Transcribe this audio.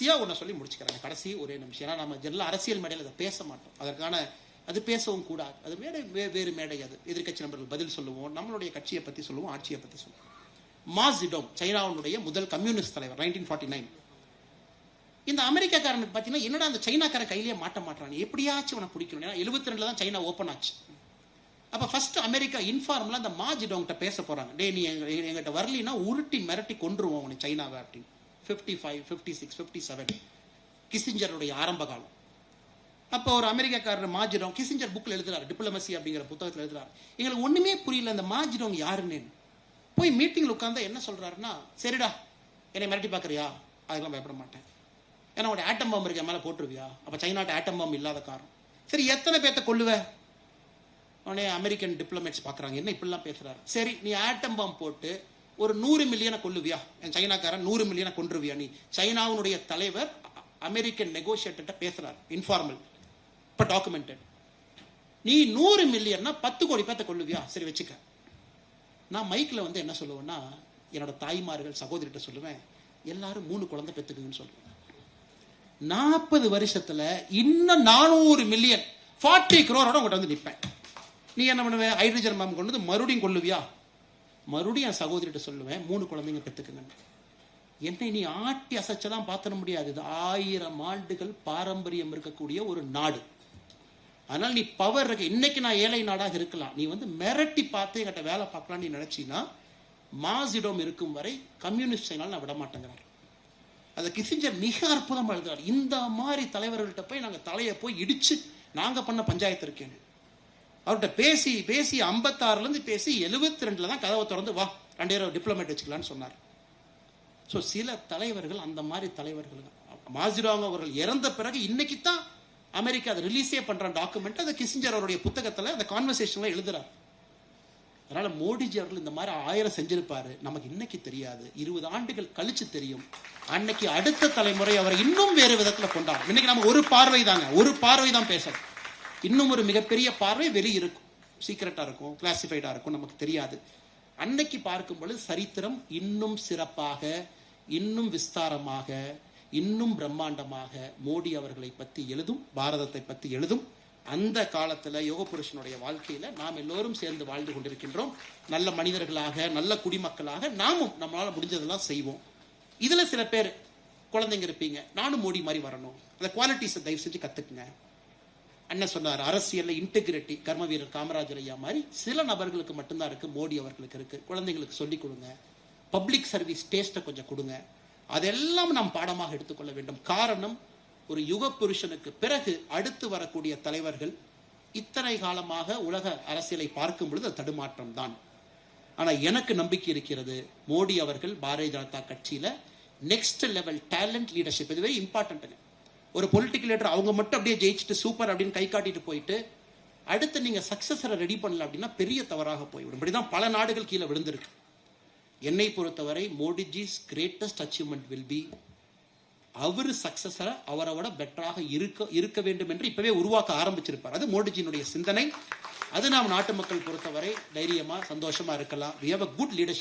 கடைசியாக ஒன்று சொல்லி முடிச்சுக்கிறேன். கடைசி ஒரே நிமிஷம். ஏன்னா நம்ம ஜெனரல் அரசியல் மேடையில் அதை பேச மாட்டோம். அதற்கான அது பேசவும் கூடாது. அது மேடை வே- வேறு மேடை அது. எதிர்க்கட்சி நபர்கள் பதில் சொல்லுவோம். நம்மளுடைய கட்சியை பற்றி சொல்லுவோம் ஆட்சியை பற்றி சொல்லுவோம். மாசிடோம் சைனாவுடைய முதல் கம்யூனிஸ்ட் தலைவர் நைன்டீன் ஃபார்ட்டி நைன் இந்த அமெரிக்காக்காரனுக்கு பார்த்தீங்கன்னா என்னடா அந்த சைனாக்காரன் கையிலேயே மாட்ட மாட்டான் எப்படியாச்சும் அவனை பிடிக்கணும். ஏன்னா எழுபத்தி தான் சைனா ஓப்பன் ஆச்சு. அப்போ ஃபர்ஸ்ட் அமெரிக்கா இன்ஃபார்மில் அந்த மாஜிடோங்கிட்ட பேச போகிறாங்க டே நீ எங்க எங்கிட்ட வரலினா உருட்டி மிரட்டி கொண்டுருவோம் உனக்கு சைனாவை அப்படின்னு. Fifty five fifty six fifty seven கிசிஞ்சருடைய ஆரம்ப காலம். அப்போ ஒரு அமெரிக்காக்காரர் மாஜிடோங் கிசிஞ்சர் புக்கில் எழுதுறாரு டிப்ளமசி அப்படிங்கிற புத்தகத்தில் எழுதுறாரு. எங்களுக்கு ஒன்றுமே புரியல அந்த மாஜிடோங் யாருன்னு. போய் மீட்டிங்கில் உட்காந்தா என்ன சொல்கிறாருன்னா சரிடா என்னை மிரட்டி பார்க்குறியா? அதெல்லாம் பயப்பட மாட்டேன். ஏன்னா உடைய ஆட்டம் பாம்பு இருக்க மேலே போட்டுருவியா? அப்போ சைனாட்ட ஆட்டம் பாம்பு இல்லாத காரணம். சரி எத்தனை பேர்த்த கொல்லுவ? உடனே அமெரிக்கன் டிப்ளமேட்ஸ் பார்க்குறாங்க. என்ன இப்படிலாம் பேசுகிறாரு சரி நீ ஆட்டம் பாம்பு போட்டு ஒரு நூறு மில்லியனை கொல்லுவியா? என் சைனாக்காரன் நூறு மில்லியனை கொன்றுவியா நீ? சைனாவுடைய தலைவர் அமெரிக்கன் நெகோசியேட்டர்கிட்ட பேசுறார் இன்ஃபார்மல் இப்போ டாக்குமெண்டட் நீ நூறு மில்லியன்னா பத்து கோடி பேர்த்த கொள்ளுவியா சரி வச்சுக்க. நான் மைக்கில் வந்து என்ன சொல்லுவேன்னா என்னோட தாய்மார்கள் சகோதரிகிட்ட சொல்லுவேன் எல்லாரும் மூணு குழந்தை பெற்றுக்குங்கன்னு சொல்லுவேன். நாற்பது வருஷத்துல இன்னும் நானூறு மில்லியன் ஃபார்ட்டி குரோரோட உங்கள்கிட்ட வந்து நிற்பேன் நீ என்ன பண்ணுவேன் ஹைட்ரஜன் மேம் கொண்டு வந்து மறுபடியும் கொள்ளுவியா மறுபடியும் என் சகோதரிட்ட சொல்லுவேன் மூணு குழந்தைங்க பெற்றுக்குங்க என்னை நீ ஆட்டி அசைச்செல்லாம் பார்த்துட முடியாது. இது ஆயிரம் ஆண்டுகள் பாரம்பரியம் இருக்கக்கூடிய ஒரு நாடு. அதனால நீ பவர் இருக்க. இன்னைக்கு நான் ஏழை நாடாக இருக்கலாம். நீ வந்து மிரட்டி பார்த்து என்கிட்ட வேலை பார்க்கலாம் நீ நினைச்சீன்னா மாசிடம் இருக்கும் வரை கம்யூனிஸ்ட் சைனால் நான் விட மாட்டேங்கிறார் அதை கிசிஞ்சர் மிக அற்புதமாக எழுதுகிறார் இந்த மாதிரி தலைவர்கள்ட்ட போய் நாங்கள் தலையை போய் இடிச்சு நாங்கள் பண்ண பஞ்சாயத்து இருக்கேன்னு. அவர்கிட்ட பேசி பேசி ஐம்பத்தாறுலேருந்து பேசி எழுபத்தி ரெண்டில் தான் கதவை திறந்து வா ரெண்டு பேரும் டிப்ளமேட் வச்சுக்கலான்னு சொன்னார். ஸோ சில தலைவர்கள் அந்த மாதிரி தலைவர்கள் தான் அவர்கள் இறந்த பிறகு இன்னைக்கு தான் அமெரிக்கா அதை ரிலீஸே பண்ணுற டாக்குமெண்ட் அதை கிசிஞ்சர் அவருடைய புத்தகத்தில் அந்த கான்வர்சேஷனில் எழுதுறார். அதனால் மோடிஜி அவர்கள் இந்த மாதிரி ஆயிரம் செஞ்சிருப்பார். நமக்கு இன்னைக்கு தெரியாது. இருபது ஆண்டுகள் கழிச்சு தெரியும். அன்னைக்கு அடுத்த தலைமுறை அவரை இன்னும் வேறு விதத்தில் கொண்டாடும். இன்னைக்கு நம்ம ஒரு பார்வை தாங்க ஒரு பார்வை தான் பேசணும். இன்னும் ஒரு மிகப்பெரிய பார்வை வெளி இருக்கும். சீக்கிரட்டா இருக்கும் கிளாசிஃபைடா இருக்கும் நமக்கு தெரியாது. அன்னைக்கு பார்க்கும் பொழுது சரித்திரம் இன்னும் சிறப்பாக இன்னும் விஸ்தாரமாக இன்னும் பிரம்மாண்டமாக மோடி அவர்களை பத்தி எழுதும் பாரதத்தை பத்தி எழுதும் அந்த காலத்துல யோக புருஷனுடைய வாழ்க்கையில நாம் எல்லோரும் சேர்ந்து வாழ்ந்து கொண்டிருக்கின்றோம். நல்ல மனிதர்களாக நல்ல குடிமக்களாக நாமும் நம்மளால முடிஞ்சதெல்லாம் செய்வோம். இதுல சில பேர் குழந்தைங்க இருப்பீங்க நானும் மோடி மாதிரி வரணும். அந்த குவாலிட்டிஸை தயவு செஞ்சு கத்துக்குங்க. அண்ணன் சொன்னார் அரசியல்ல இன்டெகிரிட்டி கர்ம வீரர் காமராஜர் ஐயா மாதிரி சில நபர்களுக்கு மட்டும்தான் இருக்கு மோடி அவர்களுக்கு இருக்கு. குழந்தைங்களுக்கு சொல்லிக் கொடுங்க. பப்ளிக் சர்வீஸ் டேஸ்ட்டை கொஞ்சம் கொடுங்க. அதெல்லாம் நாம் பாடமாக எடுத்துக்கொள்ள வேண்டும். காரணம் ஒரு யுக புருஷனுக்கு பிறகு அடுத்து வரக்கூடிய தலைவர்கள் இத்தனை காலமாக உலக அரசியலை பார்க்கும் பொழுது தடுமாற்றம் தான். ஆனா எனக்கு நம்பிக்கை இருக்கிறது மோடி அவர்கள் பாரதிய ஜனதா கட்சியில நெக்ஸ்ட் லெவல் டேலண்ட் லீடர்ஷிப் இது வெரி இம்பார்ட்டன்ட்டுங்க ஒரு பொலிட்டிக்கல் லீடர் அவங்க மட்டும் அப்படியே ஜெயிச்சுட்டு சூப்பர் அப்படின்னு கை காட்டிட்டு போயிட்டு அடுத்து நீங்க சக்சஸரை ரெடி பண்ணல அப்படின்னா பெரிய தவறாக போய்விடும். இப்படிதான் பல நாடுகள் கீழே விழுந்திருக்கு. என்னை பொறுத்தவரை Modiji's greatest achievement will be அவர் சக்சஸரை அவரோட பெட்டராக இருக்க இருக்க வேண்டும் என்று இப்பவே உருவாக்க ஆரம்பிச்சிருப்பார். அது மோடிஜியினுடைய சிந்தனை. அது நாம் நாட்டு மக்கள் பொறுத்தவரை தைரியமா சந்தோஷமா இருக்கலாம். We have good leadership